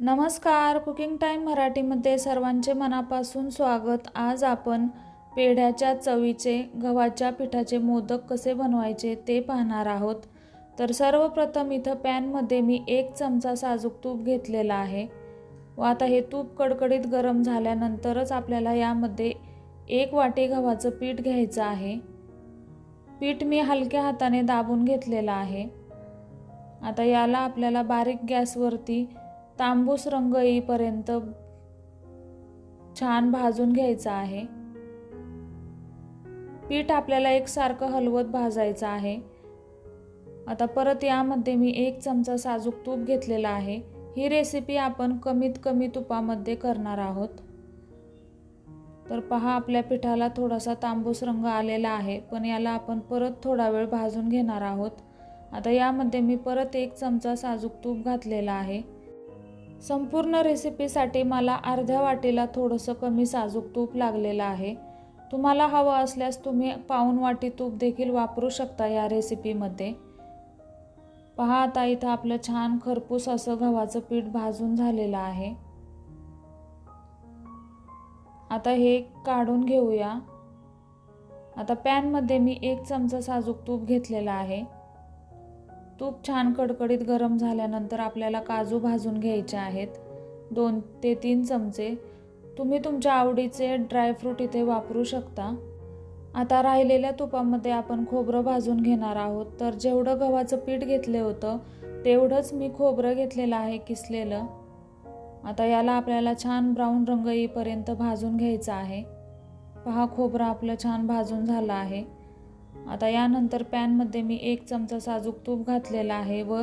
नमस्कार. Cooking time मराठीमध्ये सर्वांचे मनापासून स्वागत. आज आपण पेढ्याच्या चवीचे गव्हाच्या पिठाचे मोदक कसे बनवायचे ते पाहणार आहोत. तर सर्वप्रथम इथं पॅनमध्ये मी एक चमचा साजूक तूप घेतलेला आहे. व आता हे तूप कडकडीत गरम झाल्यानंतरच आपल्याला यामध्ये एक वाटी गव्हाचं पीठ घ्यायचं आहे. पीठ मी हलक्या हाताने दाबून घेतलेलं आहे. आता याला आपल्याला बारीक गॅसवरती तांबूस रंग येईपर्यंत छान भाजून घ्यायचं आहे. पीठ आपल्याला एकसारखं हलवत भाजायचं आहे. आता परत यामध्ये मी एक चमचा साजूक तूप घेतलेला आहे. ही रेसिपी आपण कमीत कमी तुपामध्ये करणार आहोत. तर पहा आपल्या पिठाला थोडासा तांबूस रंग आलेला आहे पण याला आपण परत थोडा वेळ भाजून घेणार आहोत. आता यामध्ये मी परत एक चमचा साजूक तूप घातलेला आहे. संपूर्ण रेसिपीसाठी मला अर्ध्या वाटीला थोडंसं कमी साजूक तूप लागलेलं आहे. तुम्हाला हवं असल्यास तुम्ही पाऊन वाटी तूप देखील वापरू शकता या रेसिपीमध्ये पहा आता इथं आपलं छान खरपूस असं गव्हाचं पीठ भाजून झालेलं आहे. आता हे काढून घेऊया. आता पॅनमध्ये मी एक चमचा साजूक तूप घेतलेला आहे. तूप छान कडकडीत गरम झाल्यानंतर आपल्याला काजू भाजून घ्यायचे आहेत. दोन ते तीन चमचे. तुम्ही तुमच्या आवडीचे ड्रायफ्रूट इथे वापरू शकता. आता राहिलेल्या तुपामध्ये आपण खोबरं भाजून घेणार आहोत. तर जेवढं गव्हाचं पीठ घेतलं होतं तेवढंच मी खोबरं घेतलेलं आहे किसलेलं. आता याला आपल्याला छान ब्राऊन रंग येईपर्यंत भाजून घ्यायचं आहे. पहा खोबरं आपलं छान भाजून झालं आहे. आता यानंतर पॅनमध्ये मी एक चमचा साजूक तूप घातलेला आहे व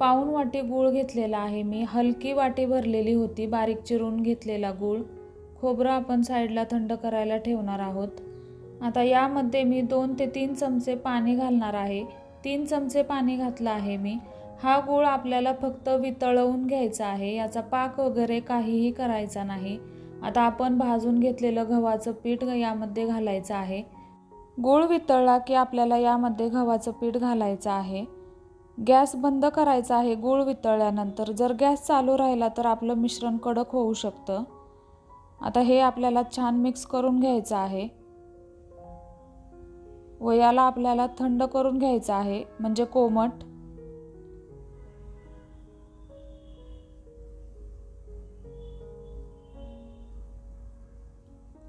पाऊन वाटी गूळ घेतलेला आहे. मी हलकी वाटी भरलेली होती. बारीक चिरून घेतलेला गूळ खोबरं आपण साईडला थंड करायला ठेवणार आहोत. आता यामध्ये मी दोन ते तीन चमचे पाणी घालणार आहे. तीन चमचे पाणी घातलं आहे मी. हा गूळ आपल्याला फक्त वितळवून घ्यायचा आहे. याचा पाक वगैरे काहीही करायचा नाही. आता आपण भाजून घेतलेलं गव्हाचं पीठ यामध्ये घालायचं आहे. गूळ वितळला की आपल्याला यामध्ये गव्हाचं पीठ घालायचं आहे. गॅस बंद करायचा आहे गूळ वितळल्यानंतर. जर गॅस चालू राहिला तर आपलं मिश्रण कडक होऊ शकतं. आता हे आपल्याला छान मिक्स करून घ्यायचं आहे. व याला आपल्याला थंड करून घ्यायचं आहे म्हणजे कोमट.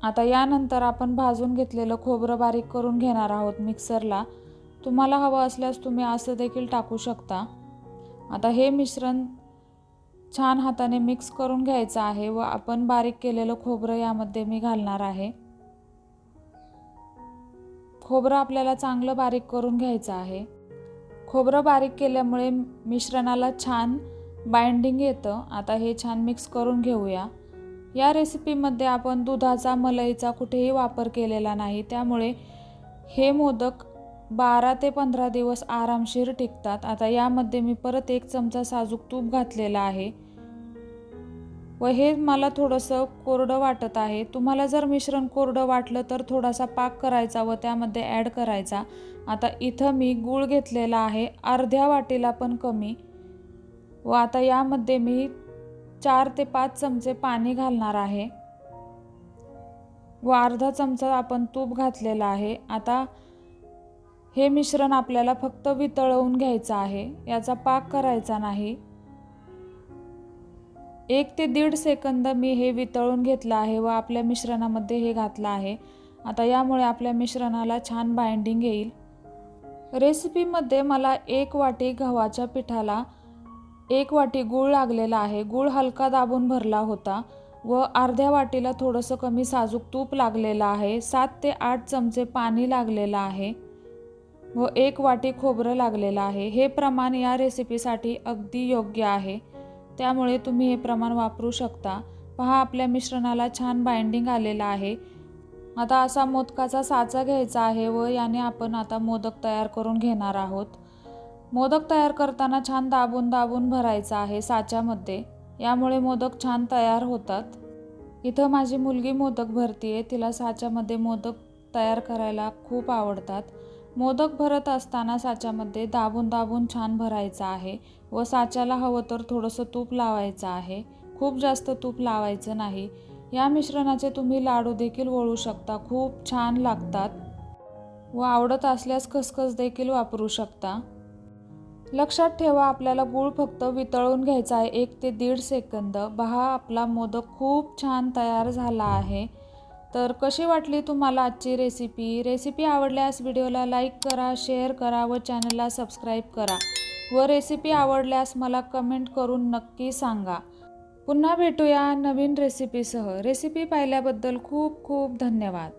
आता यानंतर आपण भाजून घेतलेलं खोबरं बारीक करून घेणार आहोत मिक्सरला. तुम्हाला हवं असल्यास तुम्ही असं देखील टाकू शकता. आता हे मिश्रण छान हाताने मिक्स करून घ्यायचं आहे व आपण बारीक केलेलं खोबरं यामध्ये मी घालणार आहे. खोबरं आपल्याला चांगलं बारीक करून घ्यायचं आहे. खोबरं बारीक केल्यामुळे मिश्रणाला छान बाइंडिंग येतं. आता हे छान मिक्स करून घेऊया. या रेसिपीमध्ये आपण दुधाचा मलईचा कुठेही वापर केलेला नाही. त्यामुळे हे मोदक बारा ते पंधरा दिवस आरामशीर टिकतात. आता यामध्ये मी परत एक चमचा साजूक तूप घातलेला आहे. व हे मला थोडंसं कोरडं वाटत आहे. तुम्हाला जर मिश्रण कोरडं वाटलं तर थोडासा पाक करायचा व त्यामध्ये ॲड करायचा. आता इथं मी गूळ घेतलेला आहे. अर्ध्या वाटीला पण कमी. व आता यामध्ये मी चार ते पाच चमचे पाणी घालणार आहे. व अर्धा चमचा आपण तूप घातलेला आहे. आता हे मिश्रण आपल्याला फक्त वितळवून घ्यायचं आहे. याचा पाक करायचा नाही. एक ते दीड सेकंद मी हे वितळून घेतलं आहे व आपल्या मिश्रणामध्ये हे घातलं आहे. आता यामुळे आपल्या मिश्रणाला छान बाइंडिंग येईल. रेसिपीमध्ये मला एक वाटी गव्हाच्या पिठाला एक वाटी गूळ लागलेला आहे. गूळ हलका दाबून भरला होता व अर्ध्या वाटीला थोडंसं कमी साजूक तूप लागलेलं आहे. सात ते आठ चमचे पाणी लागलेलं आहे व एक वाटी खोबरं लागलेलं आहे. हे प्रमाण या रेसिपीसाठी अगदी योग्य आहे. त्यामुळे तुम्ही हे प्रमाण वापरू शकता. पहा आपल्या मिश्रणाला छान बाइंडिंग आलेलं आहे. आता असा मोदकाचा साचा घ्यायचा आहे व याने आपण आता मोदक तयार करून घेणार आहोत. मोदक तयार करताना छान दाबून दाबून भरायचा आहे साच्यामध्ये. यामुळे मोदक छान तयार होतात. इथं माझी मुलगी मोदक भरतीये. आहे तिला साच्यामध्ये मोदक तयार करायला खूप आवडतात. मोदक भरत असताना साच्यामध्ये दाबून दाबून छान भरायचं आहे व साच्याला हवं तर थोडंसं तूप लावायचं आहे. खूप जास्त तूप लावायचं नाही. या मिश्रणाचे तुम्ही लाडू देखील वळू शकता. खूप छान लागतात. व आवडत असल्यास खसखस देखील वापरू शकता. लक्षात ठेवा आपल्याला गूळ फक्त वितळून घ्यायचा आहे. एक ते दीड सेकंद. बहा आपला मोदक खूप छान तयार झाला आहे. तर कशी वाटली तुम्हाला आजची रेसिपी रेसिपी आवडल्यास व्हिडिओला लाईक करा शेअर करा व चॅनलला सबस्क्राईब करा. व रेसिपी आवडल्यास मला कमेंट करून नक्की सांगा. पुन्हा भेटूया नवीन रेसिपीसह रेसिपी पाहिल्याबद्दल खूप खूप धन्यवाद.